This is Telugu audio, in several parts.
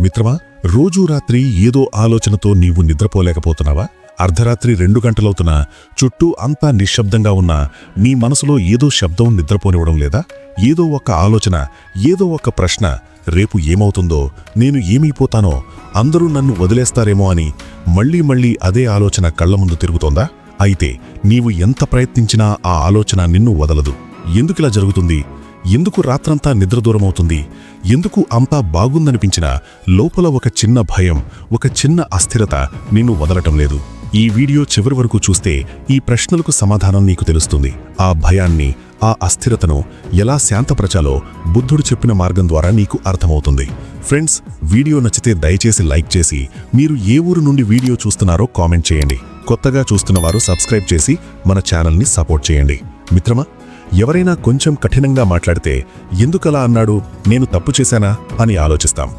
మిత్రమా రోజూ రాత్రి ఏదో ఆలోచనతో నీవు నిద్రపోలేకపోతున్నావా? అర్ధరాత్రి రెండు గంటలవుతున్నా చుట్టూ అంతా నిశ్శబ్దంగా ఉన్నా నీ మనసులో ఏదో శబ్దం నిద్రపోనివ్వడం లేదా? ఏదో ఒక ఆలోచన ఏదో ఒక ప్రశ్న రేపు ఏమవుతుందో నేను ఏమైపోతానో అందరూ నన్ను వదిలేస్తారేమో అని మళ్ళీ మళ్ళీ అదే ఆలోచన కళ్ళ ముందు తిరుగుతోందా? అయితే నీవు ఎంత ప్రయత్నించినా ఆ ఆలోచన నిన్ను వదలదు. ఎందుకిలా జరుగుతుంది? ఎందుకు రాత్రంతా నిద్ర దూరమవుతుంది? ఎందుకు అంతా బాగుందనిపించినా లోపల ఒక చిన్న భయం ఒక చిన్న అస్థిరత నిన్ను వదలటం లేదు. ఈ వీడియో చివరి వరకు చూస్తే ఈ ప్రశ్నలకు సమాధానం నీకు తెలుస్తుంది. ఆ భయాన్ని ఆ అస్థిరతను ఎలా శాంతపరచాలో బుద్ధుడు చెప్పిన మార్గం ద్వారా నీకు అర్థమవుతుంది. ఫ్రెండ్స్ వీడియో నచ్చితే దయచేసి లైక్ చేసి మీరు ఏ ఊరు నుండి వీడియో చూస్తున్నారో కామెంట్ చేయండి. కొత్తగా చూస్తున్నవారు సబ్స్క్రైబ్ చేసి మన ఛానల్ని సపోర్ట్ చేయండి. మిత్రమా? ఎవరైనా కొంచెం కఠినంగా మాట్లాడితే ఎందుకలా అన్నాడు? నేను తప్పు చేశానా? అని ఆలోచిస్తాం.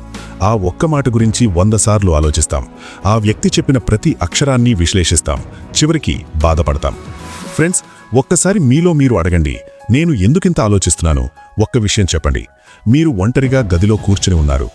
ఆ ఒక్క మాట గురించి వంద సార్లు ఆలోచిస్తాం. ఆ వ్యక్తి చెప్పిన ప్రతి అక్షరాన్ని విశ్లేషిస్తాం. చివరికి బాధపడతాం. ఫ్రెండ్స్ ఒక్కసారి మీలో మీరు అడగండి. నేను ఎందుకింత ఆలోచిస్తున్నాను? ఒక్క విషయం చెప్పండి. మీరు ఒంటరిగా గదిలో కూర్చుని ఉన్నారు.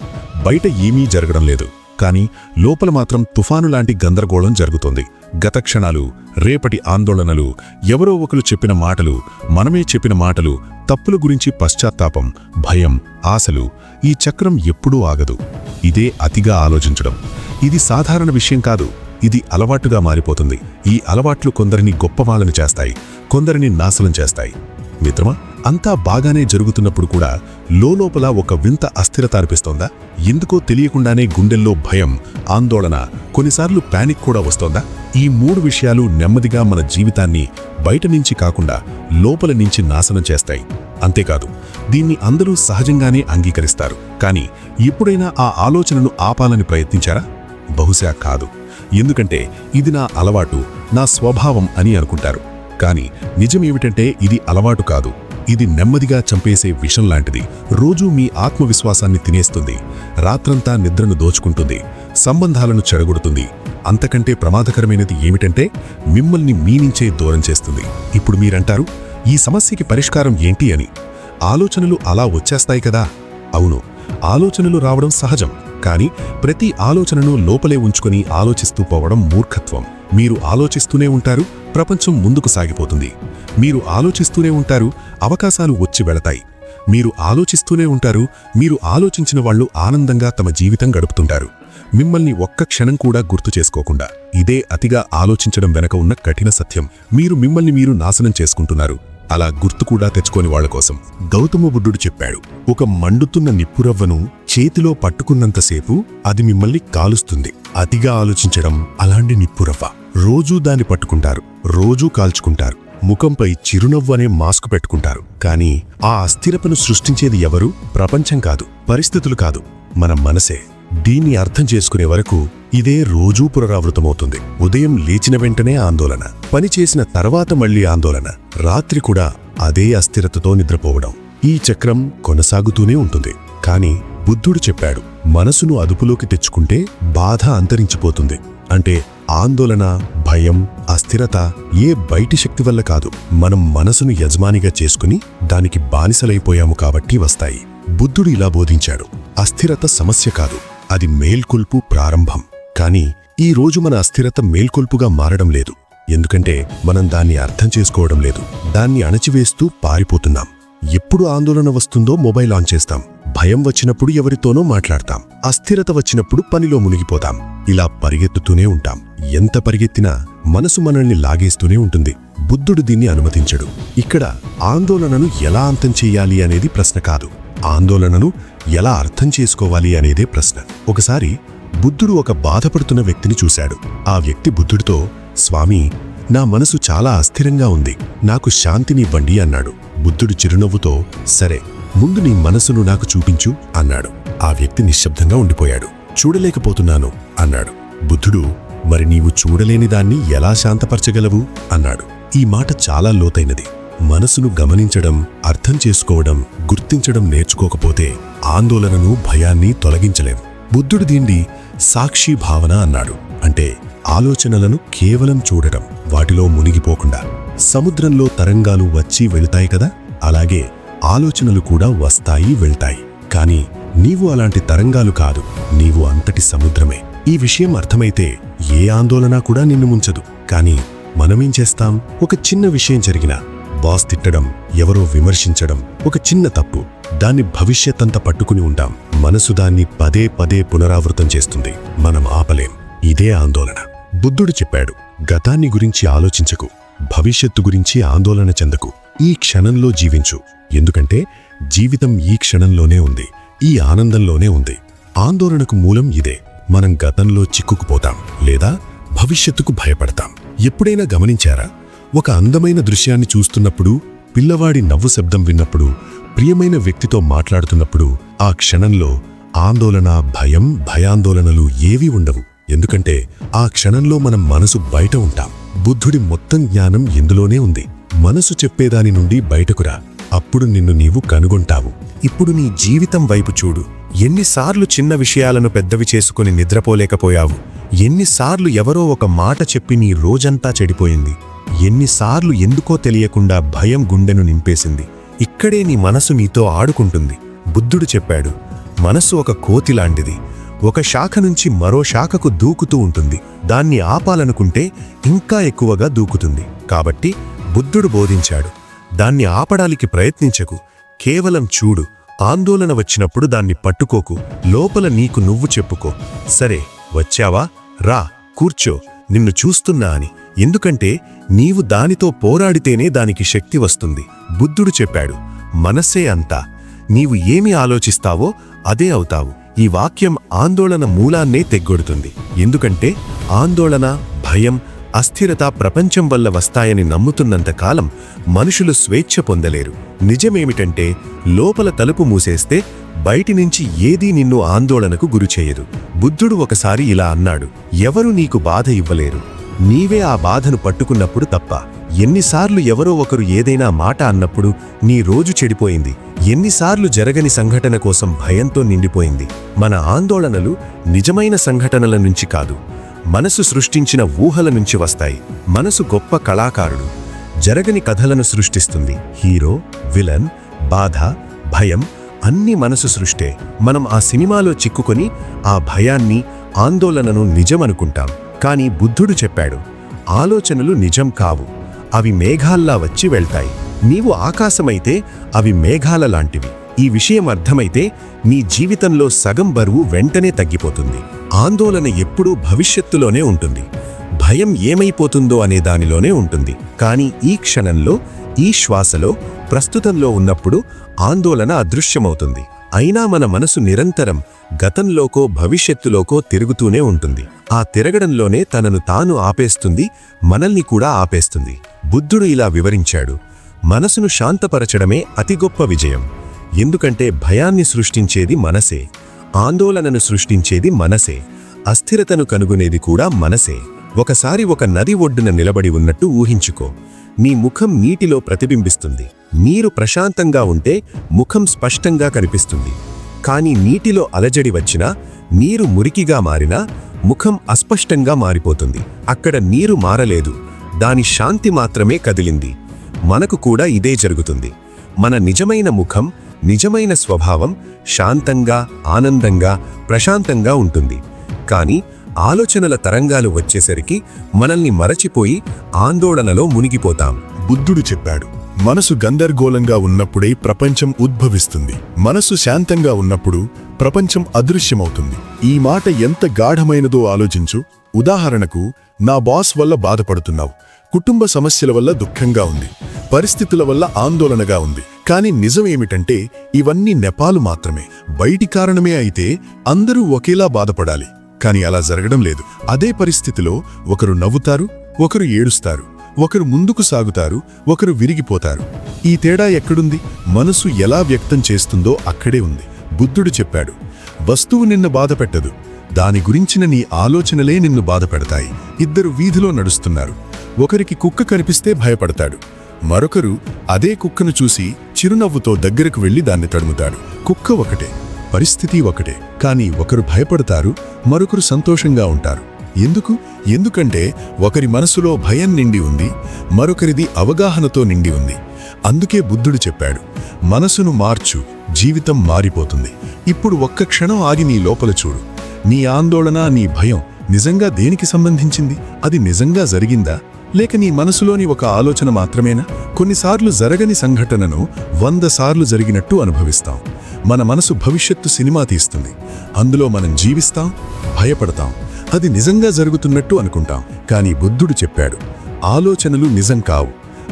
బయట ఏమీ జరగడం లేదు. కానీ లోపల మాత్రం తుఫాను లాంటి గందరగోళం జరుగుతుంది. గత క్షణాలు రేపటి ఆందోళనలు ఎవరో ఒకరు చెప్పిన మాటలు మనమే చెప్పిన మాటలు తప్పుల గురించి పశ్చాత్తాపం భయం ఆశలు ఈ చక్రం ఎప్పుడూ ఆగదు. ఇదే అతిగా ఆలోచించడం. ఇది సాధారణ విషయం కాదు. ఇది అలవాటుగా మారిపోతుంది. ఈ అలవాట్లు కొందరిని గొప్పవాళ్ళని చేస్తాయి. కొందరిని నాశనం చేస్తాయి. మిత్రమా అంతా బాగానే జరుగుతున్నప్పుడు కూడా లోలోపల ఒక వింత అస్థిరత అనిపిస్తోందా? ఎందుకో తెలియకుండానే గుండెల్లో భయం ఆందోళన కొన్నిసార్లు ప్యానిక్ కూడా వస్తోందా? ఈ మూడు విషయాలు నెమ్మదిగా మన జీవితాన్ని బయట నుంచి కాకుండా లోపల నుంచి నాశనం చేస్తాయి. అంతేకాదు దీన్ని అందరూ సహజంగానే అంగీకరిస్తారు. కానీ ఎప్పుడైనా ఆ ఆలోచనను ఆపాలని ప్రయత్నించారా? బహుశా కాదు. ఎందుకంటే ఇది నా అలవాటు నా స్వభావం అని అనుకుంటారు. కానీ నిజమేమిటంటే ఇది అలవాటు కాదు. ఇది నెమ్మదిగా చంపేసే విషం లాంటిది. రోజూ మీ ఆత్మవిశ్వాసాన్ని తినేస్తుంది. రాత్రంతా నిద్రను దోచుకుంటుంది. సంబంధాలను చెడగొడుతుంది. అంతకంటే ప్రమాదకరమైనది ఏమిటంటే మిమ్మల్ని మీ నుంచే దూరం చేస్తుంది. ఇప్పుడు మీరంటారు ఈ సమస్యకి పరిష్కారం ఏంటి అని. ఆలోచనలు అలా వచ్చేస్తాయి కదా? అవును. ఆలోచనలు రావడం సహజం. కానీ ప్రతి ఆలోచనను లోపలే ఉంచుకొని ఆలోచిస్తూ పోవడం మూర్ఖత్వం. మీరు ఆలోచిస్తూనే ఉంటారు ప్రపంచం ముందుకు సాగిపోతుంది. మీరు ఆలోచిస్తూనే ఉంటారు అవకాశాలు వచ్చి వెళతాయి. మీరు ఆలోచిస్తూనే ఉంటారు మీరు ఆలోచించిన వాళ్ళు ఆనందంగా తమ జీవితం గడుపుతుంటారు. మిమ్మల్ని ఒక్క క్షణం కూడా గుర్తు చేసుకోకుండా ఇదే అతిగా ఆలోచించడం వెనక ఉన్న కఠిన సత్యం. మీరు మిమ్మల్ని మీరు నాశనం చేసుకుంటున్నారు. అలా గుర్తు కూడా తెచ్చుకోని వాళ్ళ కోసం. గౌతమ బుద్ధుడు చెప్పాడు ఒక మండుతున్న నిప్పురవ్వను చేతిలో పట్టుకున్నంతసేపు అది మిమ్మల్ని కాలుస్తుంది. అతిగా ఆలోచించడం అలాంటి నిప్పురవ్వ. రోజూ దాన్ని పట్టుకుంటారు రోజూ కాల్చుకుంటారు. ముఖంపై చిరునవ్వు అనే మాస్క్ పెట్టుకుంటారు. కానీ ఆ అస్థిరపను సృష్టించేది ఎవరు? ప్రపంచం కాదు పరిస్థితులు కాదు. మన మనసే. దీన్ని అర్థం చేసుకునే వరకు ఇదే రోజూ పునరావృతమవుతుంది. ఉదయం లేచిన వెంటనే ఆందోళన. పని చేసిన తర్వాత మళ్ళీ ఆందోళన. రాత్రి కూడా అదే అస్థిరతతో నిద్రపోవడం. ఈ చక్రం కొనసాగుతూనే ఉంటుంది. కాని బుద్ధుడు చెప్పాడు మనసును అదుపులోకి తెచ్చుకుంటే బాధ అంతరించిపోతుంది. అంటే ఆందోళన భయం అస్థిరత ఏ బయటి శక్తి వల్ల కాదు. మనం మనసును యజమానిగా చేసుకుని దానికి బానిసలైపోయాము కాబట్టి వస్తాయి. బుద్ధుడు ఇలా బోధించాడు అస్థిరత సమస్య కాదు అది మేల్కొల్పు ప్రారంభం. కానీ ఈ రోజు మన అస్థిరత మేల్కొల్పుగా మారడం లేదు. ఎందుకంటే మనం దాన్ని అర్థం చేసుకోవడం లేదు. దాన్ని అణచివేస్తూ పారిపోతున్నాం. ఎప్పుడు ఆందోళన వస్తుందో మొబైల్ ఆన్ చేస్తాం. భయం వచ్చినప్పుడు ఎవరితోనో మాట్లాడతాం. అస్థిరత వచ్చినప్పుడు పనిలో మునిగిపోతాం. ఇలా పరిగెత్తుతూనే ఉంటాం. ఎంత పరిగెత్తినా మనసు మనల్ని లాగేస్తూనే ఉంటుంది. బుద్ధుడు దీన్ని అనుమతించడు. ఇక్కడ ఆందోళనను ఎలా అంతం చెయ్యాలి అనేది ప్రశ్న కాదు. ఆందోళనను ఎలా అర్థం చేసుకోవాలి అనేదే ప్రశ్న. ఒకసారి బుద్ధుడు ఒక బాధపడుతున్న వ్యక్తిని చూశాడు. ఆ వ్యక్తి బుద్ధుడితో స్వామి నా మనసు చాలా అస్థిరంగా ఉంది. నాకు శాంతినివ్వండి అన్నాడు. బుద్ధుడు చిరునవ్వుతో సరే ముందు నీ మనసును నాకు చూపించు అన్నాడు. ఆ వ్యక్తి నిశ్శబ్దంగా ఉండిపోయాడు. చూడలేకపోతున్నాను అన్నాడు. బుద్ధుడు మరి నీవు చూడలేని దాన్ని ఎలా శాంతపరచగలవు? అన్నాడు. ఈ మాట చాలా లోతైనది. మనసును గమనించడం అర్థం చేసుకోవడం గుర్తించడం నేర్చుకోకపోతే ఆందోళనను భయాన్ని తొలగించలేం. బుద్ధుడు దీన్ని సాక్షి భావన అన్నాడు. అంటే ఆలోచనలను కేవలం చూడటం వాటిలో మునిగిపోకుండా. సముద్రంలో తరంగాలు వచ్చి వెళుతాయి కదా? అలాగే ఆలోచనలు కూడా వస్తాయి వెళ్తాయి. కానీ నీవు అలాంటి తరంగాలు కాదు. నీవు అంతటి సముద్రమే. ఈ విషయం అర్థమైతే ఏ ఆందోళన కూడా నిన్ను ముంచదు. కానీ మనమేం చేస్తాం? ఒక చిన్న విషయం జరిగినా బాస్ తిట్టడం ఎవరో విమర్శించడం ఒక చిన్న తప్పు. దాన్ని భవిష్యత్తంతా పట్టుకుని ఉంటాం మనసు దాన్ని పదే పదే పునరావృతం చేస్తుంది. మనం ఆపలేం. ఇదే ఆందోళన. బుద్ధుడు చెప్పాడు గతాన్ని గురించి ఆలోచించకు. భవిష్యత్తు గురించి ఆందోళన చెందకు. ఈ క్షణంలో జీవించు. ఎందుకంటే జీవితం ఈ క్షణంలోనే ఉంది. ఈ ఆనందంలోనే ఉంది. ఆందోళనకు మూలం ఇదే. మనం గతంలో చిక్కుకుపోతాం లేదా భవిష్యత్తుకు భయపడతాం. ఎప్పుడైనా గమనించారా? ఒక అందమైన దృశ్యాన్ని చూస్తున్నప్పుడు పిల్లవాడి నవ్వు శబ్దం విన్నప్పుడు ప్రియమైన వ్యక్తితో మాట్లాడుతున్నప్పుడు ఆ క్షణంలో ఆందోళన భయం భయాందోళనలు ఏవీ ఉండవు. ఎందుకంటే ఆ క్షణంలో మనం మనసు బయట ఉంటాం. బుద్ధుడి మొత్తం జ్ఞానం ఇందులోనే ఉంది. మనసు చెప్పేదాని నుండి బయటకురా అప్పుడు నిన్ను నీవు కనుగొంటావు. ఇప్పుడు నీ జీవితం వైపు చూడు. ఎన్నిసార్లు చిన్న విషయాలను పెద్దవి చేసుకుని నిద్రపోలేకపోయావు. ఎన్నిసార్లు ఎవరో ఒక మాట చెప్పి నీ రోజంతా చెడిపోయింది. ఎన్నిసార్లు ఎందుకో తెలియకుండా భయం గుండెను నింపేసింది. ఇక్కడే నీ మనసు నీతో ఆడుకుంటుంది. బుద్ధుడు చెప్పాడు మనసు ఒక కోతి లాంటిది. ఒక శాఖ నుంచి మరో శాఖకు దూకుతూ ఉంటుంది. దాన్ని ఆపాలనుకుంటే ఇంకా ఎక్కువగా దూకుతుంది. కాబట్టి బుద్ధుడు బోధించాడు. దాన్ని ఆపడానికి ప్రయత్నించకు. కేవలం చూడు. ఆందోళన వచ్చినప్పుడు దాన్ని పట్టుకోకు. లోపల నీకు నువ్వు చెప్పుకో. సరే వచ్చావా? రా కూర్చో. నిన్ను చూస్తున్నా అని. ఎందుకంటే నీవు దానితో పోరాడితేనే దానికి శక్తి వస్తుంది. బుద్ధుడు చెప్పాడు. మనస్సే అంతా. నీవు ఏమి ఆలోచిస్తావో అదే అవుతావు. ఈ వాక్యం ఆందోళన మూలాన్నే తెగ్గొడుతుంది. ఎందుకంటే ఆందోళన భయం అస్థిరత ప్రపంచం వల్ల వస్తాయని నమ్ముతున్నంతకాలం మనుషులు స్వేచ్ఛ పొందలేరు. నిజమేమిటంటే లోపల తలుపు మూసేస్తే బయటి నుంచి ఏదీ నిన్ను ఆందోళనకు గురిచేయదు బుద్ధుడు ఒకసారి ఇలా అన్నాడు ఎవరు నీకు బాధ ఇవ్వలేరు. నీవే ఆ బాధను పట్టుకున్నప్పుడు తప్ప. ఎన్నిసార్లు ఎవరో ఒకరు ఏదైనా మాట అన్నప్పుడు నీ రోజు చెడిపోయింది. ఎన్నిసార్లు జరగని సంఘటన కోసం భయంతో నిండిపోయింది. మన ఆందోళనలు నిజమైన సంఘటనల నుంచి కాదు. మనసు సృష్టించిన ఊహల నుంచి వస్తాయి. మనసు గొప్ప కళాకారుడు. జరగని కథలను సృష్టిస్తుంది. హీరో విలన్ బాధ భయం అన్ని మనసు సృష్టే. మనం ఆ సినిమాలో చిక్కుకొని ఆ భయాన్ని ఆందోళనను నిజమనుకుంటాం. కానీ బుద్ధుడు చెప్పాడు ఆలోచనలు నిజం కావు. అవి మేఘాల్లా వచ్చి వెళ్తాయి. నీవు ఆకాశమైతే అవి మేఘాల లాంటివి. ఈ విషయం అర్థమైతే నీ జీవితంలో సగం బరువు వెంటనే తగ్గిపోతుంది. ఆందోళన ఎప్పుడూ భవిష్యత్తులోనే ఉంటుంది. భయం ఏమైపోతుందో అనే దానిలోనే ఉంటుంది. కానీ ఈ క్షణంలో ఈ శ్వాసలో ప్రస్తుతంలో ఉన్నప్పుడు ఆందోళన అదృశ్యమవుతుంది. అయినా మన మనసు నిరంతరం గతంలోకో భవిష్యత్తులోకో తిరుగుతూనే ఉంటుంది. ఆ తిరగడంలోనే తనను తాను ఆపేస్తుంది మనల్ని కూడా ఆపేస్తుంది. బుద్ధుడు ఇలా వివరించాడు. మనసును శాంతపరచడమే అతి గొప్ప విజయం. ఎందుకంటే భయాన్ని సృష్టించేది మనసే. ఆందోళనను సృష్టించేది మనసే అస్థిరతను కనుగొనేది కూడా మనసే. ఒకసారి ఒక నది ఒడ్డున నిలబడి ఉన్నట్టు ఊహించుకో. మీ ముఖం నీటిలో ప్రతిబింబిస్తుంది. మీరు ప్రశాంతంగా ఉంటే ముఖం స్పష్టంగా కనిపిస్తుంది. కానీ నీటిలో అలజడి వచ్చినా నీరు మురికిగా మారినా ముఖం అస్పష్టంగా మారిపోతుంది. అక్కడ నీరు మారలేదు. దాని శాంతి మాత్రమే కదిలింది. మనకు కూడా ఇదే జరుగుతుంది. మన నిజమైన ముఖం నిజమైన స్వభావం శాంతంగా ఆనందంగా ప్రశాంతంగా ఉంటుంది. కానీ ఆలోచనల తరంగాలు వచ్చేసరికి మనల్ని మరచిపోయి ఆందోళనలో మునిగిపోతాం. బుద్ధుడు చెప్పాడు మనసు గందరగోళంగా ఉన్నప్పుడే ప్రపంచం ఉద్భవిస్తుంది. మనసు శాంతంగా ఉన్నప్పుడు ప్రపంచం అదృశ్యమవుతుంది. ఈ మాట ఎంత గాఢమైనదో ఆలోచించు. ఉదాహరణకు నా బాస్ వల్ల బాధపడుతున్నావు. కుటుంబ సమస్యల వల్ల దుఃఖంగా ఉంది. పరిస్థితుల వల్ల ఆందోళనగా ఉంది. కానీ నిజమేమిటంటే ఇవన్నీ నెపాలు మాత్రమే. బయటి కారణమే అయితే అందరూ ఒకేలా బాధపడాలి. కానీ అలా జరగడం లేదు. అదే పరిస్థితిలో ఒకరు నవ్వుతారు ఒకరు ఏడుస్తారు ఒకరు ముందుకు సాగుతారు ఒకరు విరిగిపోతారు. ఈ తేడా ఎక్కడుంది? మనసు ఎలా వ్యక్తం చేస్తుందో అక్కడే ఉంది. బుద్ధుడు చెప్పాడు వస్తువు నిన్ను బాధపెట్టదు దాని గురించిన నీ ఆలోచనలే నిన్ను బాధపెడతాయి ఇద్దరు వీధిలో నడుస్తున్నారు. ఒకరికి కుక్క కనిపిస్తే భయపడతాడు. మరొకరు అదే కుక్కను చూసి చిరునవ్వుతో దగ్గరకు వెళ్ళి దాన్ని తడుముతాడు. కుక్క ఒకటే పరిస్థితి ఒకటే. కానీ ఒకరు భయపడతారు మరొకరు సంతోషంగా ఉంటారు. ఎందుకు? ఎందుకంటే ఒకరి మనసులో భయం నిండి ఉంది మరొకరిది అవగాహనతో నిండి ఉంది. అందుకే బుద్ధుడు చెప్పాడు మనసును మార్చు జీవితం మారిపోతుంది. ఇప్పుడు ఒక్క క్షణం ఆగి నీ లోపల చూడు. నీ ఆందోళన నీ భయం నిజంగా దేనికి సంబంధించింది? అది నిజంగా జరిగిందా? లేక నీ మనసులోని ఒక ఆలోచన మాత్రమేనా? కొన్నిసార్లు జరగని సంఘటనను వంద సార్లు జరిగినట్టు అనుభవిస్తాం. మన మనసు భవిష్యత్తు సినిమా తీస్తుంది. అందులో మనం జీవిస్తాం భయపడతాం. అది నిజంగా జరుగుతున్నట్టు అనుకుంటాం. కానీ బుద్ధుడు చెప్పాడు ఆలోచనలు నిజం కావు.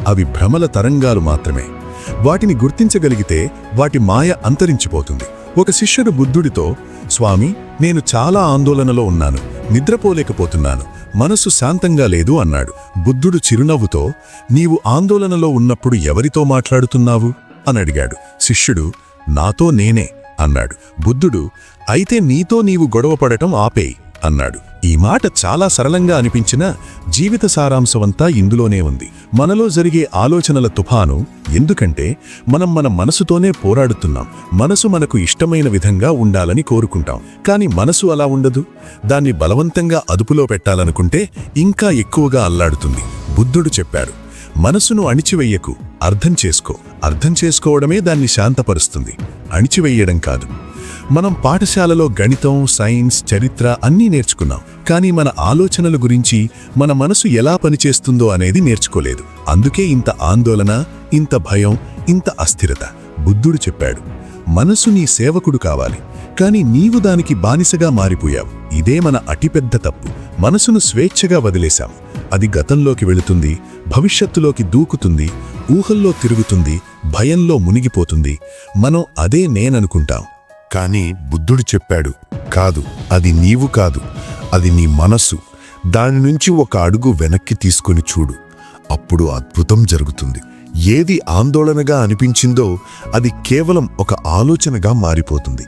అవి భ్రమల తరంగాలు మాత్రమే. వాటిని గుర్తించగలిగితే వాటి మాయ అంతరించిపోతుంది. ఒక శిష్యుడు బుద్ధుడితో స్వామి నేను చాలా ఆందోళనలో ఉన్నాను నిద్రపోలేకపోతున్నాను మనసు శాంతంగా లేదు అన్నాడు. బుద్ధుడు చిరునవ్వుతో నీవు ఆందోళనలో ఉన్నప్పుడు ఎవరితో మాట్లాడుతున్నావు? అని అడిగాడు. శిష్యుడు నాతో నేనే అన్నాడు. బుద్ధుడు అయితే నీతో నీవు గొడవపడటం ఆపేయి. అన్నాడు. ఈ మాట చాలా సరళంగా అనిపించినా జీవిత సారాంశమంతా ఇందులోనే ఉంది. మనలో జరిగే ఆలోచనల తుఫాను ఎందుకంటే మనం మన మనసుతోనే పోరాడుతున్నాం. మనసు మనకు ఇష్టమైన విధంగా ఉండాలని కోరుకుంటాం. కానీ మనసు అలా ఉండదు. దాన్ని బలవంతంగా అదుపులో పెట్టాలనుకుంటే ఇంకా ఎక్కువగా అల్లాడుతుంది. బుద్ధుడు చెప్పాడు మనసును అణిచివెయ్యకు అర్థం చేసుకో. అర్థం చేసుకోవడమే దాన్ని శాంతపరుస్తుంది. అణిచివెయ్యడం కాదు. మనం పాఠశాలలో గణితం సైన్స్ చరిత్ర అన్నీ నేర్చుకున్నాం. కానీ మన ఆలోచనల గురించి మన మనసు ఎలా పనిచేస్తుందో అనేది నేర్చుకోలేదు. అందుకే ఇంత ఆందోళన ఇంత భయం ఇంత అస్థిరత. బుద్ధుడు చెప్పాడు మనసు నీ సేవకుడు కావాలి. కానీ నీవు దానికి బానిసగా మారిపోయావు. ఇదే మన అతిపెద్ద తప్పు. మనసును స్వేచ్ఛగా వదిలేశాం. అది గతంలోకి వెళుతుంది భవిష్యత్తులోకి దూకుతుంది ఊహల్లో తిరుగుతుంది భయంలో మునిగిపోతుంది. మనం అదే నేననుకుంటాం. కానీ బుద్ధుడు చెప్పాడు కాదు అది నీవు కాదు అది నీ మనస్సు. దాని నుంచి ఒక అడుగు వెనక్కి తీసుకొని చూడు. అప్పుడు అద్భుతం జరుగుతుంది. ఏది ఆందోళనగా అనిపించిందో అది కేవలం ఒక ఆలోచనగా మారిపోతుంది.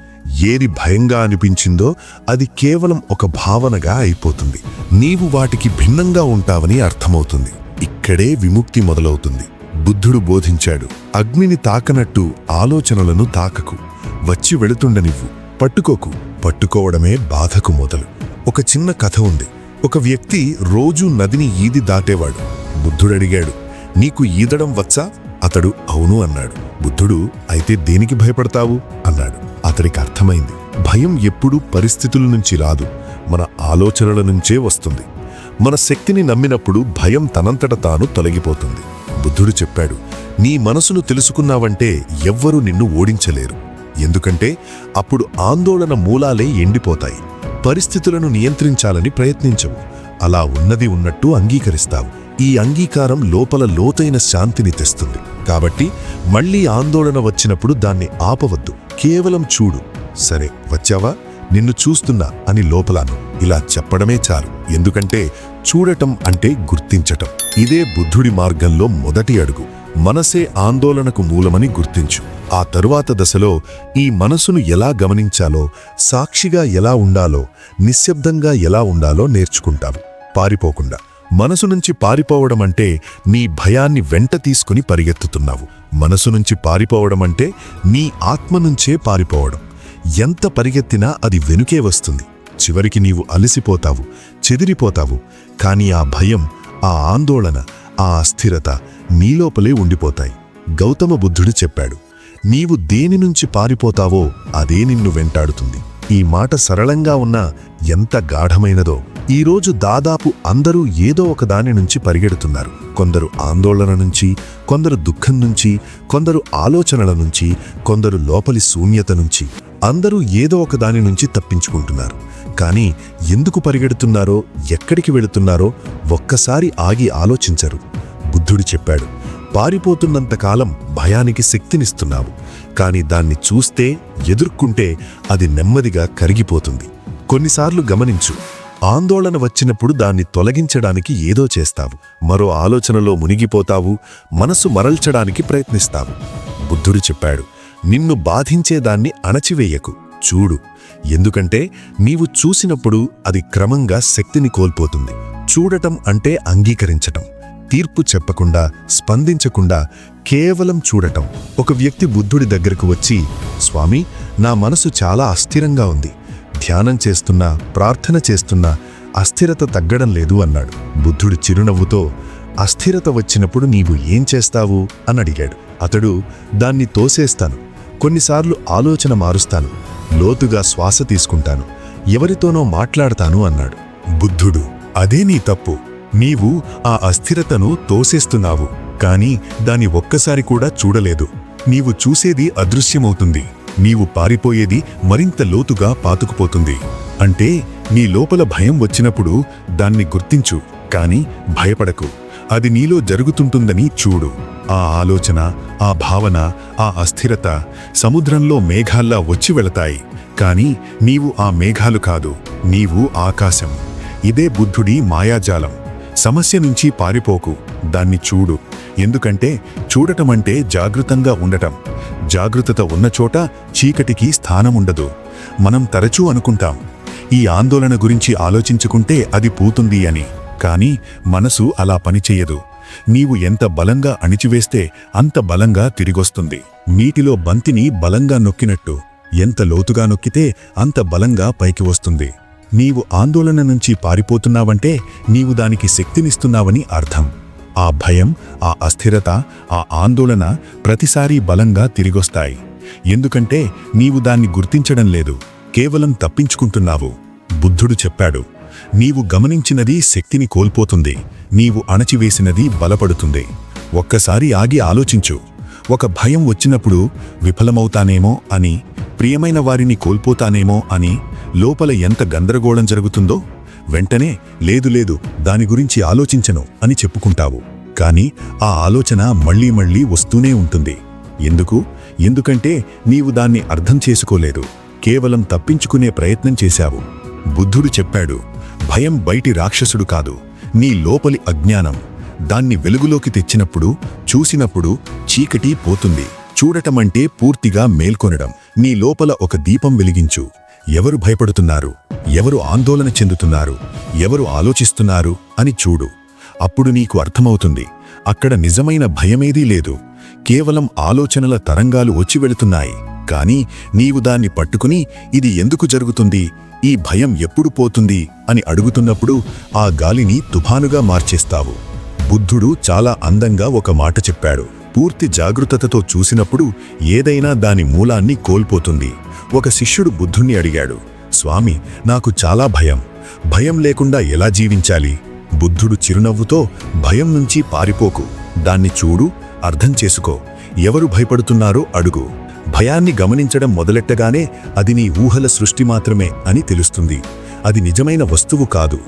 ఏది భయంగా అనిపించిందో అది కేవలం ఒక భావనగా అయిపోతుంది. నీవు వాటికి భిన్నంగా ఉంటావని అర్థమవుతుంది. ఇక్కడే విముక్తి మొదలవుతుంది. బుద్ధుడు బోధించాడు అగ్నిని తాకనట్టు ఆలోచనలను తాకకు. వచ్చి వెళుతుండనివ్వు పట్టుకోకు. పట్టుకోవడమే బాధకు మొదలు. ఒక చిన్న కథ ఉంది. ఒక వ్యక్తి రోజూ నదిని ఈది దాటేవాడు. బుద్ధుడడిగాడు నీకు ఈదడం వచ్చా? అతడు అవును అన్నాడు. బుద్ధుడు అయితే దేనికి భయపడతావు? అన్నాడు. అతడికి అర్థమైంది భయం ఎప్పుడూ పరిస్థితుల నుంచి రాదు. మన ఆలోచనల నుంచే వస్తుంది. మన శక్తిని నమ్మినప్పుడు భయం తనంతట తాను తొలగిపోతుంది. బుద్ధుడు చెప్పాడు నీ మనసును తెలుసుకున్నావంటే ఎవ్వరూ నిన్ను ఓడించలేరు. ఎందుకంటే అప్పుడు ఆందోళన మూలాలే ఎండిపోతాయి. పరిస్థితులను నియంత్రించాలని ప్రయత్నించవు. అలా ఉన్నది ఉన్నట్టు అంగీకరిస్తావు. ఈ అంగీకారం లోపల లోతైన శాంతిని తెస్తుంది. కాబట్టి మళ్ళీ ఆందోళన వచ్చినప్పుడు దాన్ని ఆపవద్దు. కేవలం చూడు. సరే వచ్చావా? నిన్ను చూస్తున్నా అని లోపలాను ఇలా చెప్పడమే చాలు. ఎందుకంటే చూడటం అంటే గుర్తించటం. ఇదే బుద్ధుడి మార్గంలో మొదటి అడుగు. మనసే ఆందోళనకు మూలమని గుర్తించు. ఆ తరువాత దశలో ఈ మనసును ఎలా గమనించాలో సాక్షిగా ఎలా ఉండాలో నిశ్శబ్దంగా ఎలా ఉండాలో నేర్చుకుంటావు. పారిపోకుండా. మనసు నుంచి పారిపోవడం అంటే నీ భయాన్ని వెంట తీసుకుని పరిగెత్తుతున్నావు. మనసు నుంచి పారిపోవడం అంటే నీ ఆత్మ నుంచే పారిపోవడం. ఎంత పరిగెత్తినా అది వెనుకే వస్తుంది. చివరికి నీవు అలసిపోతావు చెదిరిపోతావు. కానీ ఆ భయం ఆ ఆందోళన ఆ అస్థిరత నీలోపలే ఉండిపోతాయి. గౌతమ బుద్ధుడు చెప్పాడు నీవు దేని నుంచి పారిపోతావో అదే నిన్ను వెంటాడుతుంది. ఈ మాట సరళంగా ఉన్నా ఎంత గాఢమైనదో. ఈరోజు దాదాపు అందరూ ఏదో ఒక దాని నుంచి పరిగెడుతున్నారు. కొందరు ఆందోళన నుంచి కొందరు దుఃఖం నుంచి కొందరు ఆలోచనల నుంచి కొందరు లోపలి శూన్యత నుంచి. అందరూ ఏదో ఒక దాని నుంచి తప్పించుకుంటున్నారు. కానీ ఎందుకు పరిగెడుతున్నారో ఎక్కడికి వెళుతున్నారో ఒక్కసారి ఆగి ఆలోచించరు. బుద్ధుడు చెప్పాడు పారిపోతున్నంతకాలం భయానికి శక్తినిస్తున్నావు. కాని దాన్ని చూస్తే ఎదుర్కొంటే అది నెమ్మదిగా కరిగిపోతుంది. కొన్నిసార్లు గమనించు ఆందోళన వచ్చినప్పుడు దాన్ని తొలగించడానికి ఏదో చేస్తావు. మరో ఆలోచనలో మునిగిపోతావు మనసు మరల్చడానికి ప్రయత్నిస్తావు. బుద్ధుడు చెప్పాడు నిన్ను బాధించేదాన్ని అణచివేయకు. చూడు ఎందుకంటే నీవు చూసినప్పుడు అది క్రమంగా శక్తిని కోల్పోతుంది. చూడటం అంటే అంగీకరించటం. తీర్పు చెప్పకుండా స్పందించకుండా కేవలం చూడటం. ఒక వ్యక్తి బుద్ధుడి దగ్గరకు వచ్చి స్వామి నా మనసు చాలా అస్థిరంగా ఉంది. ధ్యానం చేస్తున్నా ప్రార్థన చేస్తున్నా అస్థిరత తగ్గడం లేదు అన్నాడు. బుద్ధుడు చిరునవ్వుతో అస్థిరత వచ్చినప్పుడు నీవు ఏం చేస్తావు? అని అడిగాడు. అతడు దాన్ని తోసేస్తాను. కొన్నిసార్లు ఆలోచన మారుస్తాను. లోతుగా శ్వాస తీసుకుంటాను. ఎవరితోనో మాట్లాడతాను అన్నాడు. బుద్ధుడు అదే నీ తప్పు. నీవు ఆ అస్థిరతను తోసేస్తున్నావు. కాని దాని ఒక్కసారి కూడా చూడలేదు. నీవు చూసేది అదృశ్యమవుతుంది. నీవు పారిపోయేది మరింత లోతుగా పాతుకుపోతుంది. అంటే నీ లోపల భయం వచ్చినప్పుడు దాన్ని గుర్తించు. కాని భయపడకు. అది నీలో జరుగుతుంటుందని చూడు. ఆ ఆలోచన ఆ భావన ఆ అస్థిరత సముద్రంలో మేఘాల్లా వచ్చి వెళతాయి. కాని నీవు ఆ మేఘాలు కాదు నీవు ఆకాశం. ఇదే బుద్ధుడి మాయాజాలం. సమస్య నుంచి పారిపోకు దాన్ని చూడు. ఎందుకంటే చూడటమంటే జాగృతంగా ఉండటం. జాగృతత ఉన్న చోట చీకటికి స్థానముండదు. మనం తరచూ అనుకుంటాం ఈ ఆందోళన గురించి ఆలోచించుకుంటే అది పూతుంది అని. కాని మనసు అలా పనిచేయదు. నీవు ఎంత బలంగా అణిచివేస్తే అంత బలంగా తిరిగొస్తుంది. నీటిలో బంతిని బలంగా నొక్కినట్టు ఎంత లోతుగా నొక్కితే అంత బలంగా పైకి వస్తుంది. నీవు ఆందోళన నుంచి పారిపోతున్నావంటే నీవు దానికి శక్తినిస్తున్నావని అర్థం. ఆ భయం ఆ అస్థిరత ఆ ఆందోళన ప్రతిసారీ బలంగా తిరిగొస్తాయి. ఎందుకంటే నీవు దాన్ని గుర్తించడం లేదు. కేవలం తప్పించుకుంటున్నావు. బుద్ధుడు చెప్పాడు నీవు గమనించినది శక్తిని కోల్పోతుంది నీవు అణచివేసినది బలపడుతుంది. ఒక్కసారి ఆగి ఆలోచించు. ఒక భయం వచ్చినప్పుడు విఫలమవుతానేమో అని ప్రియమైన వారిని కోల్పోతానేమో అని లోపల ఎంత గందరగోళం జరుగుతుందో వెంటనే లేదు లేదు దాని గురించి ఆలోచించను అని చెప్పుకుంటావు. కాని ఆ ఆలోచన మళ్ళీ మళ్ళీ వస్తూనే ఉంటుంది. ఎందుకు? ఎందుకంటే నీవు దాన్ని అర్థం చేసుకోలేదు. కేవలం తప్పించుకునే ప్రయత్నం చేశావు. బుద్ధుడు చెప్పాడు భయం బయటి రాక్షసుడు కాదు. నీ లోపలి అజ్ఞానం. దాన్ని వెలుగులోకి తెచ్చినప్పుడు చూసినప్పుడు చీకటి పోతుంది. చూడటమంటే పూర్తిగా మేల్కొనడం. నీ లోపల ఒక దీపం వెలిగించు. ఎవరు భయపడుతున్నారు? ఎవరు ఆందోళన చెందుతున్నారు? ఎవరు ఆలోచిస్తున్నారు? అని చూడు. అప్పుడు నీకు అర్థమవుతుంది. అక్కడ నిజమైన భయమేదీ లేదు. కేవలం ఆలోచనల తరంగాలు వచ్చి వెళుతున్నాయి. కాని నీవు దాన్ని పట్టుకుని ఇది ఎందుకు జరుగుతుంది? ఈ భయం ఎప్పుడు పోతుంది? అని అడుగుతున్నప్పుడు ఆ గాలిని తుఫానుగా మార్చేస్తావు. బుద్ధుడు చాలా అందంగా ఒక మాట చెప్పాడు. పూర్తి జాగృతతతో చూసినప్పుడు ఏదైనా దాని మూలాన్ని కోల్పోతుంది. ఒక శిష్యుడు బుద్ధుణ్ణి అడిగాడు స్వామి నాకు చాలా భయం. భయం లేకుండా ఎలా జీవించాలి బుద్ధుడు చిరునవ్వుతో భయం నుంచి పారిపోకు. దాన్ని చూడు అర్థం చేసుకో. ఎవరు భయపడుతున్నారో అడుగు. భయాన్ని గమనించడం మొదలెట్టగానే అది నీ ఊహల సృష్టి మాత్రమే అని తెలుస్తుంది. అది నిజమైన వస్తువు కాదు.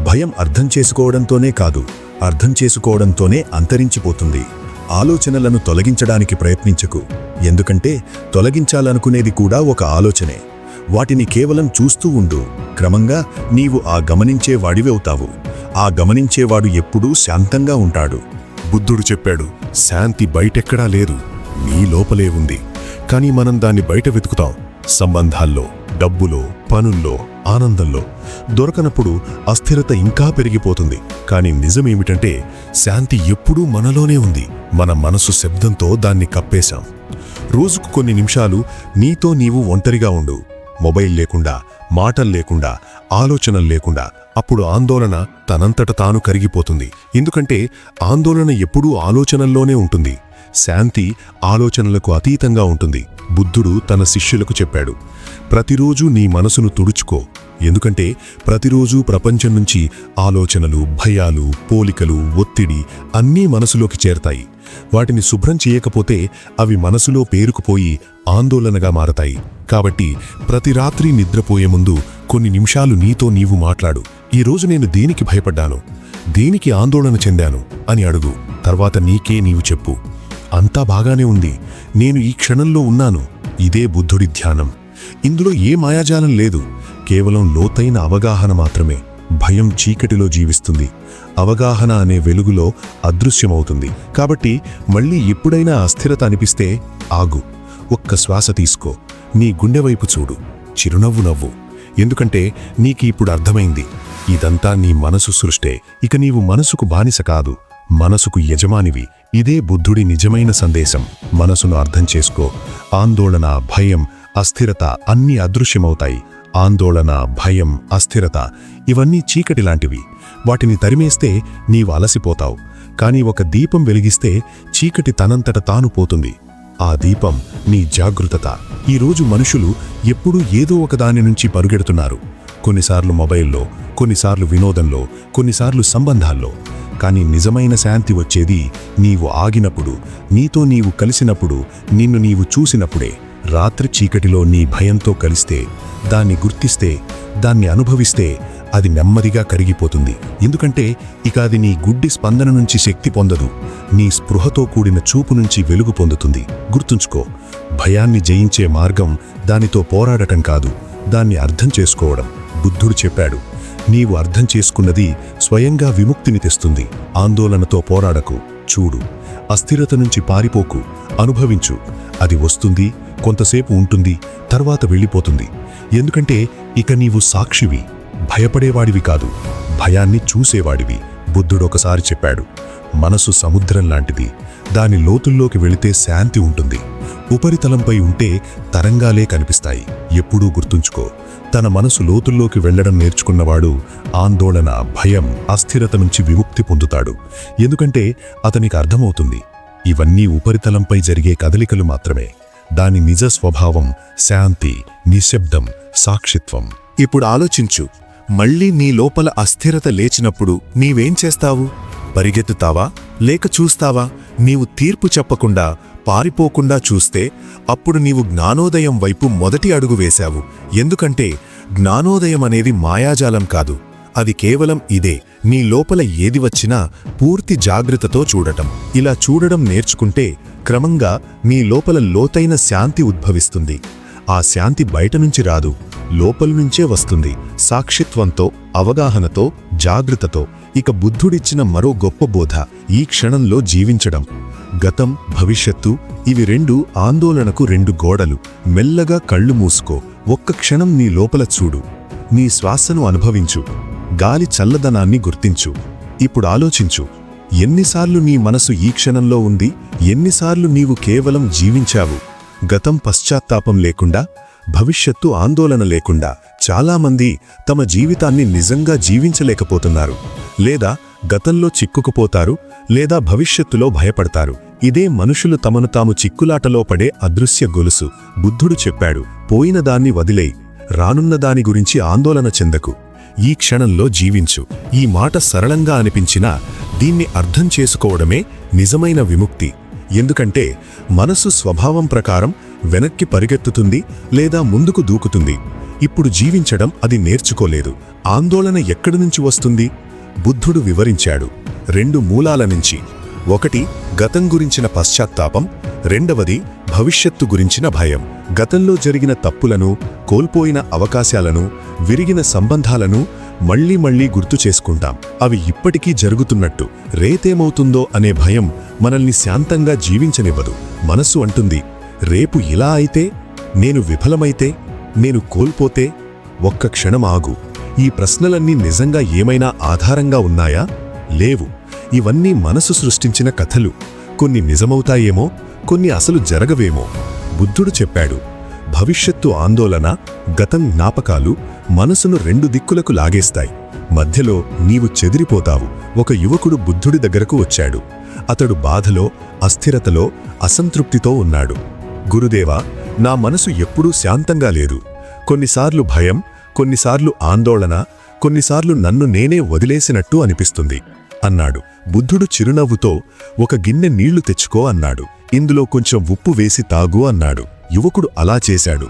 భయం అర్థం చేసుకోవడంతోనే కాదు అర్థం చేసుకోవడంతోనే అంతరించిపోతుంది. ఆలోచనలను తొలగించడానికి ప్రయత్నించకు. ఎందుకంటే తొలగించాలనుకునేది కూడా ఒక ఆలోచనే. వాటిని కేవలం చూస్తూ ఉండు. క్రమంగా నీవు ఆ గమనించే వాడివవుతావు ఆ గమనించేవాడు ఎప్పుడూ శాంతంగా ఉంటాడు. బుద్ధుడు చెప్పాడు శాంతి బయటెక్కడా లేదు. నీ లోపలే ఉంది. కానీ మనం దాన్ని బయట వెతుకుతాం. సంబంధాల్లో డబ్బులో పనుల్లో ఆనందంలో దొరకనప్పుడు అస్థిరత ఇంకా పెరిగిపోతుంది. కానీ నిజమేమిటంటే శాంతి ఎప్పుడూ మనలోనే ఉంది. మన మనసు శబ్దంతో దాన్ని కప్పేశాం. రోజుకు కొన్ని నిమిషాలు నీతో నీవు ఒంటరిగా ఉండు. మొబైల్ లేకుండా మాటలు లేకుండా ఆలోచనలు లేకుండా అప్పుడు ఆందోళన తనంతట తాను కరిగిపోతుంది. ఎందుకంటే ఆందోళన ఎప్పుడూ ఆలోచనల్లోనే ఉంటుంది. శాంతి ఆలోచనలకు అతీతంగా ఉంటుంది. బుద్ధుడు తన శిష్యులకు చెప్పాడు ప్రతిరోజు నీ మనసును తుడుచుకో. ఎందుకంటే ప్రతిరోజు ప్రపంచం నుంచి ఆలోచనలు భయాలు పోలికలు ఒత్తిడి అన్నీ మనసులోకి చేరతాయి. వాటిని శుభ్రం చేయకపోతే అవి మనసులో పేరుకుపోయి ఆందోళనగా మారతాయి. కాబట్టి ప్రతి రాత్రి నిద్రపోయే ముందు కొన్ని నిమిషాలు నీతో నీవు మాట్లాడు. ఈరోజు నేను దేనికి భయపడ్డాను? దేనికి ఆందోళన చెందాను? అని అడుగు. తర్వాత నీకే నీవు చెప్పు. అంతా బాగానే ఉంది. నేను ఈ క్షణంలో ఉన్నాను. ఇదే బుద్ధుడి ధ్యానం. ఇందులో ఏ మాయాజాలం లేదు. కేవలం లోతైన అవగాహన మాత్రమే. భయం చీకటిలో జీవిస్తుంది. అవగాహన అనే వెలుగులో అదృశ్యమవుతుంది. కాబట్టి మళ్ళీ ఎప్పుడైనా అస్థిరత అనిపిస్తే ఆగు. ఒక్క శ్వాస తీసుకో. నీ గుండె వైపు చూడు. చిరునవ్వు నవ్వు. ఎందుకంటే నీకు ఇప్పుడు అర్థమైంది. ఇదంతా నీ మనసు సృష్టే. ఇక నీవు మనసుకు బానిస కాదు. మనసుకు యజమానివి. ఇదే బుద్ధుడి నిజమైన సందేశం. మనసును అర్థం చేసుకో. ఆందోళన భయం అస్థిరత అన్నీ అదృశ్యమవుతాయి. ఆందోళన భయం అస్థిరత ఇవన్నీ చీకటి లాంటివి. వాటిని తరిమేస్తే నీవు అలసిపోతావు. కానీ ఒక దీపం వెలిగిస్తే చీకటి తనంతట తాను పోతుంది. ఆ దీపం నీ జాగృతత. ఈరోజు మనుషులు ఎప్పుడూ ఏదో ఒక దాని నుంచి పరుగెడుతున్నారు. కొన్నిసార్లు మొబైల్లో కొన్నిసార్లు వినోదంలో కొన్నిసార్లు సంబంధాల్లో. కానీ నిజమైన శాంతి వచ్చేది నీవు ఆగినప్పుడు నీతో నీవు కలిసినప్పుడు నిన్ను నీవు చూసినప్పుడే. రాత్రి చీకటిలో నీ భయంతో కలిస్తే దాన్ని గుర్తిస్తే దాన్ని అనుభవిస్తే అది నెమ్మదిగా కరిగిపోతుంది. ఎందుకంటే ఇక అది నీ గుడ్డి స్పందన నుంచి శక్తి పొందదు. నీ స్పృహతో కూడిన చూపు నుంచి వెలుగు పొందుతుంది. గుర్తుంచుకో భయాన్ని జయించే మార్గం దానితో పోరాడటం కాదు దాన్ని అర్థం చేసుకోవడం. బుద్ధుడు చెప్పాడు నీవు అర్థం చేసుకున్నది స్వయంగా విముక్తిని తెస్తుంది. ఆందోళనతో పోరాడకు చూడు. అస్థిరత నుంచి పారిపోకు అనుభవించు. అది వస్తుంది కొంతసేపు ఉంటుంది తర్వాత వెళ్ళిపోతుంది. ఎందుకంటే ఇక నీవు సాక్షివి. భయపడేవాడివి కాదు భయాన్ని చూసేవాడివి బుద్ధుడొకసారి చెప్పాడు. మనసు సముద్రం లాంటిది దాని లోతుల్లోకి వెళితే శాంతి ఉంటుంది. ఉపరితలంపై ఉంటే తరంగాలే కనిపిస్తాయి ఎప్పుడూ గుర్తుంచుకో. తన మనసు లోతుల్లోకి వెళ్ళడం నేర్చుకున్నవాడు ఆందోళన భయం అస్థిరత నుంచి విముక్తి పొందుతాడు. ఎందుకంటే అతనికి అర్థమవుతుంది ఇవన్నీ ఉపరితలంపై జరిగే కదలికలు మాత్రమే. దాని నిజ స్వభావం శాంతి నిశ్శబ్దం సాక్షిత్వం. ఇప్పుడు ఆలోచించు మళ్ళీ నీ లోపల అస్థిరత లేచినప్పుడు నీవేం చేస్తావు? పరిగెత్తుతావా? లేక చూస్తావా? నీవు తీర్పు చెప్పకుండా పారిపోకుండా చూస్తే అప్పుడు నీవు జ్ఞానోదయం వైపు మొదటి అడుగు వేశావు. ఎందుకంటే జ్ఞానోదయం అనేది మాయాజాలం కాదు. అది కేవలం ఇదే. నీ లోపల ఏది వచ్చినా పూర్తి జాగ్రత్తతో చూడటం. ఇలా చూడడం నేర్చుకుంటే క్రమంగా నీ లోపల లోతైన శాంతి ఉద్భవిస్తుంది. ఆ శాంతి బయట నుంచి రాదు లోపల నుంచే వస్తుంది. సాక్షిత్వంతో అవగాహనతో జాగ్రత్తతో. ఇక బుద్ధుడిచ్చిన మరో గొప్ప బోధ ఈ క్షణంలో జీవించడం. గతం భవిష్యత్తు ఇవి రెండు ఆందోళనకు రెండు గోడలు. మెల్లగా కళ్ళు మూసుకో ఒక్క క్షణం నీ లోపల చూడు. నీ శ్వాసను అనుభవించు. గాలి చల్లదనాన్ని గుర్తించు. ఇప్పుడు ఆలోచించు. ఎన్నిసార్లు నీ మనసు ఈ క్షణంలో ఉంది? ఎన్నిసార్లు నీవు కేవలం జీవించావు? గతం పశ్చాత్తాపం లేకుండా భవిష్యత్తు ఆందోళన లేకుండా చాలామంది తమ జీవితాన్ని నిజంగా జీవించలేకపోతున్నారు లేదా గతంలో చిక్కుకుపోతారు లేదా భవిష్యత్తులో భయపడతారు. ఇదే మనుషులు తమను తాము చిక్కులాటలో పడే అదృశ్య గొలుసు. బుద్ధుడు చెప్పాడు పోయిన దాన్ని వదిలేయ్. రానున్న దాని గురించి ఆందోళన చెందకు. ఈ క్షణంలో జీవించు. ఈ మాట సరళంగా అనిపించినా దీన్ని అర్థం చేసుకోవడమే నిజమైన విముక్తి. ఎందుకంటే మనసు స్వభావం ప్రకారం వెనక్కి పరిగెత్తుతుంది లేదా ముందుకు దూకుతుంది. ఇప్పుడు జీవించడం అది నేర్చుకోలేదు. ఆందోళన ఎక్కడి నుంచి వస్తుంది? బుద్ధుడు వివరించాడు. రెండు మూలాల నుంచి. ఒకటి గతం గురించిన పశ్చాత్తాపం. రెండవది భవిష్యత్తు గురించిన భయం. గతంలో జరిగిన తప్పులను కోల్పోయిన అవకాశాలను విరిగిన సంబంధాలను మళ్ళీ మళ్ళీ గుర్తు చేసుకుంటాం. అవి ఇప్పటికీ జరుగుతున్నట్టు రేతేమవుతుందో అనే భయం మనల్ని శాంతంగా జీవించనివ్వదు. మనస్సు అంటుంది రేపు ఇలా అయితే నేను విఫలమైతే నేను కోల్పోతే ఒక్క క్షణం ఆగు. ఈ ప్రశ్నలన్నీ నిజంగా ఏమైనా ఆధారంగా ఉన్నాయా? లేవు. ఇవన్నీ మనసు సృష్టించిన కథలు. కొన్ని నిజమవుతాయేమో కొన్ని అసలు జరగవేమో బుద్ధుడు చెప్పాడు. భవిష్యత్తు ఆందోళన గతం జ్ఞాపకాలు మనసును రెండు దిక్కులకు లాగేస్తాయి. మధ్యలో నీవు చెదిరిపోతావు. ఒక యువకుడు బుద్ధుడి దగ్గరకు వచ్చాడు. అతడు బాధలో అస్థిరతలో అసంతృప్తితో ఉన్నాడు. గురుదేవా నా మనసు ఎప్పుడూ శాంతంగా లేదు. కొన్నిసార్లు భయం కొన్నిసార్లు ఆందోళన కొన్నిసార్లు నన్ను నేనే వదిలేసినట్టు అనిపిస్తుంది అన్నాడు. బుద్ధుడు చిరునవ్వుతో ఒక గిన్నె నీళ్ళు తెచ్చుకో అన్నాడు. ఇందులో కొంచెం ఉప్పు వేసి తాగు అన్నాడు. యువకుడు అలా చేశాడు.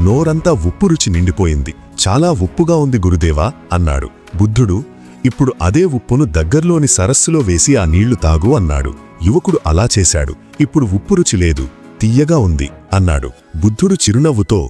నోరంతా ఉప్పు రుచి నిండిపోయింది. చాలా ఉప్పుగా ఉంది గురుదేవా అన్నాడు. బుద్ధుడు ఇప్పుడు అదే ఉప్పును దగ్గర్లోని సరస్సులో వేసి ఆ నీళ్ళు తాగు అన్నాడు. యువకుడు అలా చేశాడు. ఇప్పుడు ఉప్పు రుచి లేదు తీయగా ఉంది అన్నాడు. బుద్ధుడు చిరునవ్వుతో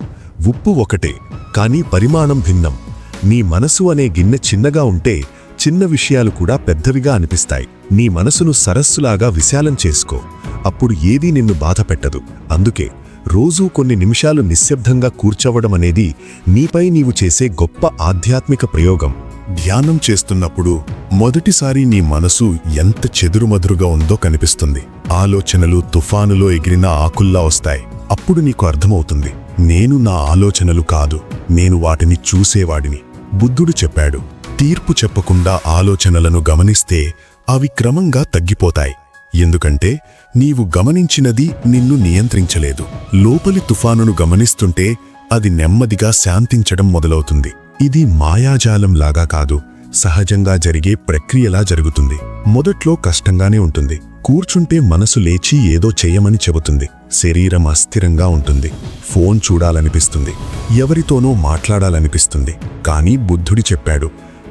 ఉప్పు ఒకటే కానీ పరిమాణం భిన్నం. నీ మనసు అనే గిన్నె చిన్నగా ఉంటే చిన్న విషయాలు కూడా పెద్దవిగా అనిపిస్తాయి. నీ మనసును సరస్సులాగా విశాలం చేసుకో. అప్పుడు ఏదీ నిన్ను బాధపెట్టదు. అందుకే రోజూ కొన్ని నిమిషాలు నిశ్శబ్దంగా కూర్చోవడం అనేది నీపై నీవు చేసే గొప్ప ఆధ్యాత్మిక ప్రయోగం. ధ్యానం చేస్తున్నప్పుడు మొదటిసారి నీ మనసు ఎంత చెదురుమదురుగా ఉందో కనిపిస్తుంది. ఆలోచనలు తుఫానులో ఎగిరిన ఆకుల్లా వస్తాయి. అప్పుడు నీకు అర్థమవుతుంది. నేను నా ఆలోచనలు కాదు. నేను వాటిని చూసేవాడిని. బుద్ధుడు చెప్పాడు తీర్పు చెప్పకుండా ఆలోచనలను గమనిస్తే అవి క్రమంగా తగ్గిపోతాయి. ఎందుకంటే నీవు గమనించినది నిన్ను నియంత్రించలేదు. లోపలి తుఫానును గమనిస్తుంటే అది నెమ్మదిగా శాంతించడం మొదలవుతుంది. ఇది మాయాజాలం లాగా కాదు సహజంగా జరిగే ప్రక్రియలా జరుగుతుంది. మొదట్లో కష్టంగానే ఉంటుంది. కూర్చుంటే మనసు లేచి ఏదో చేయమని చెబుతుంది. శరీరం అస్థిరంగా ఉంటుంది. ఫోన్ చూడాలనిపిస్తుంది. ఎవరితోనో మాట్లాడాలనిపిస్తుంది. కానీ బుద్ధుడి చెప్పాడు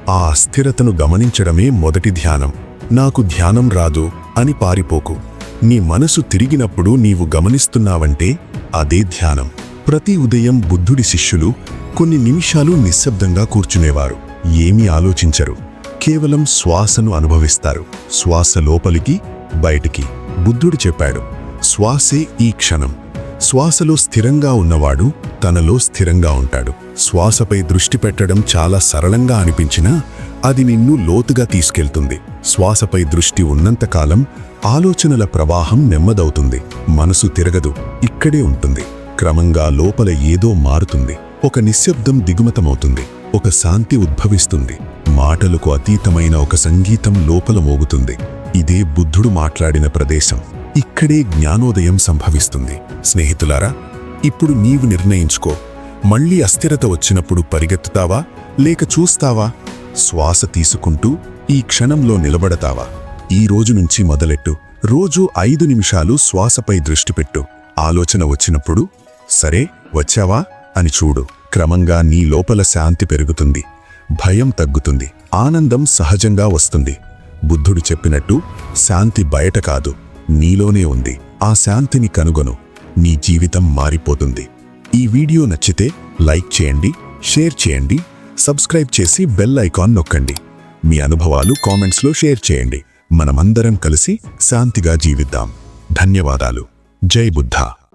ఆ అస్థిరతను గమనించడమే మొదటి ధ్యానం. నాకు ధ్యానం రాదు అని పారిపోకు. నీ మనసు తిరిగినప్పుడు నీవు గమనిస్తున్నావంటే అదే ధ్యానం. ప్రతి ఉదయం బుద్ధుడి శిష్యులు కొన్ని నిమిషాలు నిశ్శబ్దంగా కూర్చునేవారు. ఏమీ ఆలోచించరు. కేవలం శ్వాసను అనుభవిస్తారు. శ్వాస లోపలికి బయటికి. బుద్ధుడు చెప్పాడు శ్వాసే ఈ క్షణం. శ్వాసలో స్థిరంగా ఉన్నవాడు తనలో స్థిరంగా ఉంటాడు. శ్వాసపై దృష్టి పెట్టడం చాలా సరళంగా అనిపించినా అది నిన్ను లోతుగా తీసుకెళ్తుంది. శ్వాసపై దృష్టి ఉన్నంతకాలం ఆలోచనల ప్రవాహం నెమ్మదవుతుంది. మనసు తిరగదు. ఇక్కడే ఉంటుంది. క్రమంగా లోపల ఏదో మారుతుంది. ఒక నిశ్శబ్దం దిగుమతమవుతుంది. ఒక శాంతి ఉద్భవిస్తుంది. మాటలకు అతీతమైన ఒక సంగీతం లోపల మోగుతుంది. ఇదే బుద్ధుడు మాట్లాడిన ప్రదేశం. ఇక్కడే జ్ఞానోదయం సంభవిస్తుంది. స్నేహితులారా ఇప్పుడు నీవు నిర్ణయించుకో. మళ్ళీ అస్థిరత వచ్చినప్పుడు పరిగెత్తుతావా? లేక చూస్తావా? శ్వాస తీసుకుంటూ ఈ క్షణంలో నిలబడతావా? ఈ రోజు నుంచి మొదలెట్టు. రోజు ఐదు నిమిషాలు శ్వాసపై దృష్టి పెట్టు. ఆలోచన వచ్చినప్పుడు సరే వచ్చావా? అని చూడు. క్రమంగా నీ లోపల శాంతి పెరుగుతుంది. భయం తగ్గుతుంది. ఆనందం సహజంగా వస్తుంది. బుద్ధుడు చెప్పినట్టు శాంతి బయట కాదు. నీలోనే ఉంది. ఆ శాంతిని కనుగొను. నీ జీవితం మారిపోతుంది. ఈ వీడియో నచ్చితే లైక్ చేయండి షేర్ చేయండి సబ్స్క్రైబ్ చేసి బెల్ ఐకాన్ నొక్కండి. మీ అనుభవాలు కామెంట్స్లో షేర్ చేయండి. మనమందరం కలిసి శాంతిగా జీవిద్దాం. ధన్యవాదాలు. జై బుద్ధ.